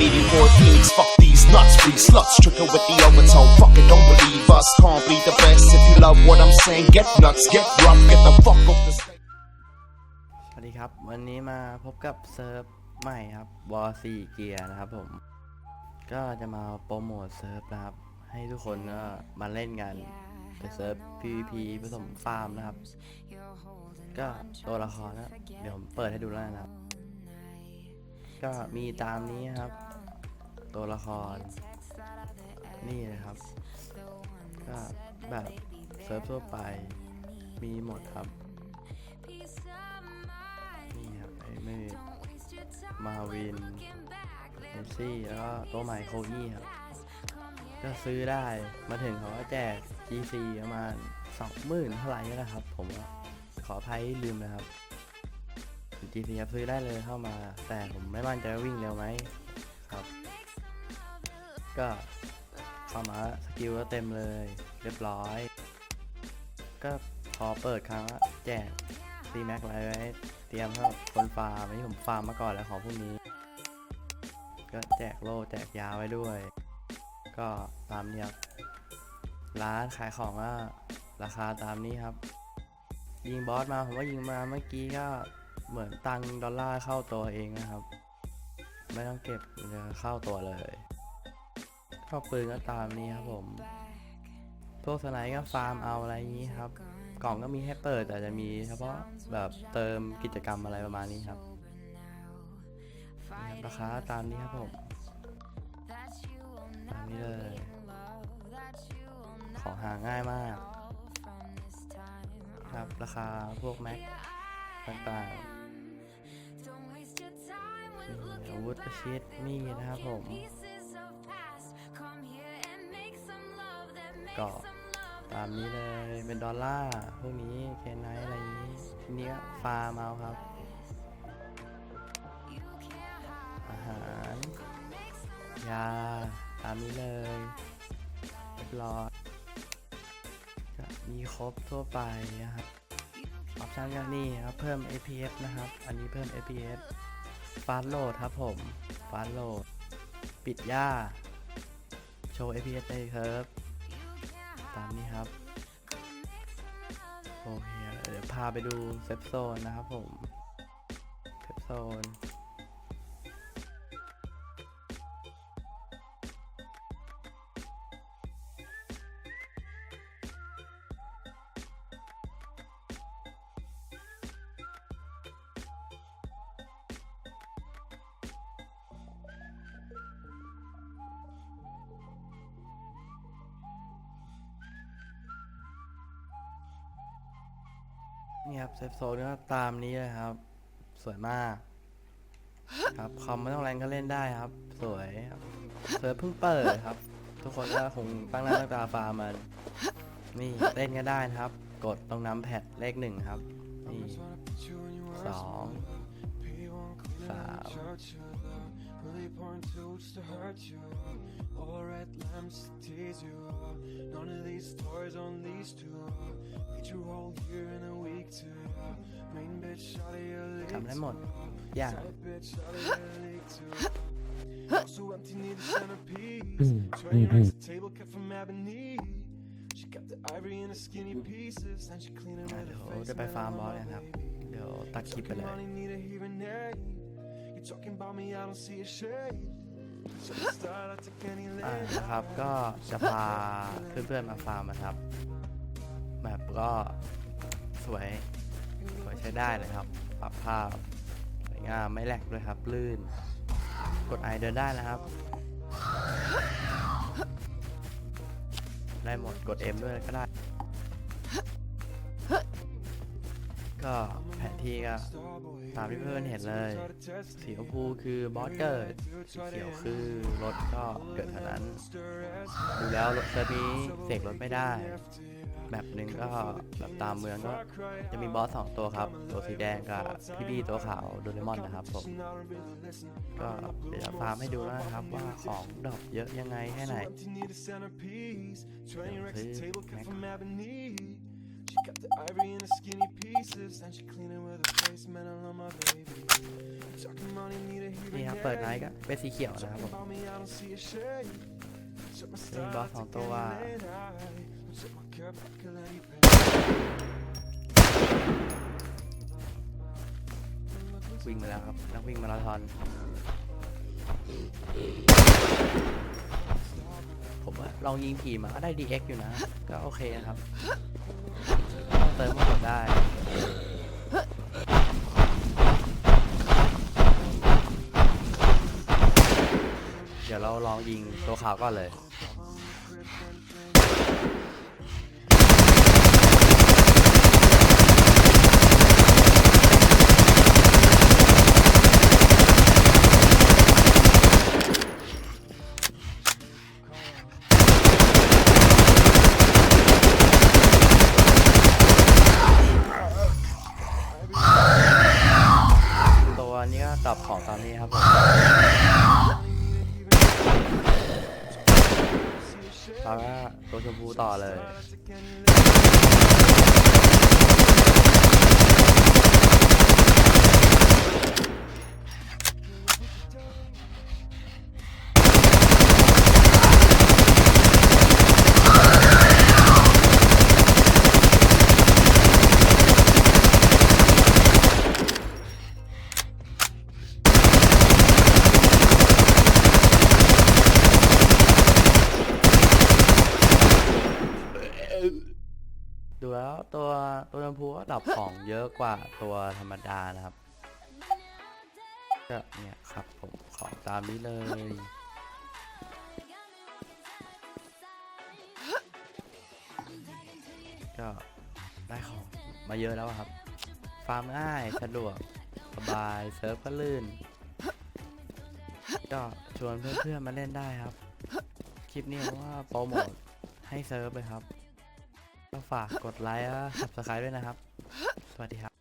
leading war pigs. Fuck these nuts, free sluts, trickle with the overtone. Fucking don't believe us, can't be the best. If you love what I'm saying, get nuts, get rough, get the fuck off the stage. สวัสดีครับ วันนี้มาพบกับเซิร์ฟใหม่ครับวอสี่เกียนะครับผม ก็จะมาโปรโมทเซิร์ฟนะครับ ให้ทุกคนก็มาเล่นกันเป็นเซิร์ฟ PVP ผสมฟาร์มนะครับ ก็ตัวละครนะเดี๋ยวผมเปิดให้ดูแล้วนะครับ ก็มีตามนี้ครับ ตัวละคร นี่นะครับ ก็แบบเซิร์ฟทั่วไปมีหมดครับ นี่ครับไอ้มืดมาวินเอซี่แล้วก็ตัวใหม่โคอี้ครับ ก็ซื้อได้มาถึงเขาก็แจก GC ประมาณสองหมื่นเท่าไหร่นะครับ ผมขออภัยลืมนะครับ GC ครับซื้อได้เลยเข้ามา แต่ผมไม่มั่นใจว่าวิ่งเร็วไหม ก็เข้ามาสกิลก็เต็มเลย เรียบร้อย ก็พอเปิดครั้งละแจกซีแม็กไว้ไว้เตรียมครับคนฟาร์มอันนี้ผมฟาร์มมาก่อนแล้วของพวกนี้ ก็แจกโล่แจกยาไว้ด้วย ก็ตามนี้ครับร้านขายของก็ราคาตามนี้ครับ ยิงบอสมาผมว่ายิงมาเมื่อกี้ก็เหมือนตังดอลลาร์เข้าตัวเองนะครับ ไม่ต้องเก็บจะเข้าตัวเลย เข้าปืนก็ตามนี้ครับผมพวกสไนด์ก็ฟาร์มเอาอะไรอย่างนี้ครับ กล่องก็มีให้เปิดแต่จะมีเฉพาะแบบเติมกิจกรรมอะไรประมาณนี้ครับนี่ครับราคาตามนี้ครับผมตามนี้เลย ของหาง่ายมาก ครับราคาพวกแม็กต่างๆนี่อาวุธประชิดมีดนะครับผม ก็ตามนี้เลยเป็นดอลลาร์พวกนี้เคนไนอะไรนี้ทีนี้ก็ฟาร์มเอาครับ อาหารยาตามนี้เลยเรียบร้อยก็มีครบทั่วไปนะครับออปชั่นก็นี่ครับเพิ่ม APS นะครับ อันนี้เพิ่ม APS ฟาสโหลดครับผมฟาสโหลด ปิดหญ้าโชว์ APS ได้ครับ ตามนี้ครับโอเคเดี๋ยวพาไปดูเซฟโซนนะครับผมเซฟโซน นี่ครับเซฟโซนก็ตามนี้เลยครับ สวยมาก ครับคอมไม่ต้องแรงก็เล่นได้ครับ สวยครับเซิร์ฟเพิ่งเปิดครับ ทุกคนก็คงตั้งหน้าตั้งตาฟาร์มมันนี่เล่นก็ได้นะครับ กดตรงน้ำแพดเลขหนึ่งครับนี่สองสาม Really pouring tools to hurt you. All red lamps to tease you. None of these toys on these two. Made you whole year in a week too. Main bitch out of your league. ทำได้หมดอย่าง Side bitch out of your league too. Also empty need a centerpiece. Twenty racks a table cut from ebony. She kept the ivory in the skinny pieces. And she cleaned it อ่ะ with เดี๋ยว her face. จะไป man, ฟาร์ม I'm บอส all กันครับ baby. เดี๋ยวตัดคลิปไป Talking เลย money, need a hearing aid. You talking about me, I don't see a shade. So the start, I take any อ่า lane. นะครับก็จะพาเพื่อนๆมาฟาร์มนะครับแบบก็สวยสวยใช้ได้เลยครับ ปรับภาพสวยงามไม่แหลกด้วยครับ ลื่น กดไอเดินได้นะครับ ได้หมดกด M ด้วยก็ได้ ก็ แผนที่ก็ตามที่เพื่อนเห็นเลย สีชมพูคือบอสเกิด สีเขียวคือรถก็เกิดเท่านั้น ดูแล้วรถเซิร์ฟนี้เสกรถไม่ได้ แบบหนึ่งก็แบบตามเมืองก็จะมีบอสสองตัวครับ ตัวสีแดงกับพี่บี้ตัวขาวโดเรมอนนะครับผม ก็เดี๋ยวฟาร์มให้ดูแล้วนะครับว่าของดรอปเยอะยังไงแค่ไหน Empty need a centerpiece. Twenty Got the ivory in the skinny pieces, and she cleaning with a face, man, I love my baby. Talking money, need a นี่ hearing ครับเปิดไนท์ aid. ก็เป็นสีเขียวนะครับผม About me, I don't see a shade. Took my นี่บอส style สอง to ตัว getting lit eye. Took my cup, I could let you pay. วิ่งมาแล้วครับ นักวิ่งมาราธอน ผมว่าลองยิงผีมาก็ได้ DX อยู่นะ ก็โอเคนะครับ เติมมาหมดได้เดี๋ยวเราลองยิงตัวขาวก่อนเลย ตัวนี้ก็ ตอนนี้ครับผมแล้วก็ตัวชมพูต่อเลย ตัวชมพูก็ดับของเยอะกว่าตัวธรรมดานะครับก็เนี่ยครับผมของตามนี้เลยก็ได้ของมาเยอะแล้วครับ ฟาร์มง่ายสะดวกสบายเซิร์ฟก็ลื่น ก็ชวนเพื่อนๆมาเล่นได้ครับ คลิปนี้ว่าโปรโมทให้เซิร์ฟเลยครับ ก็ฝากกดไลค์และ subscribe ด้วยนะครับ สวัสดีครับ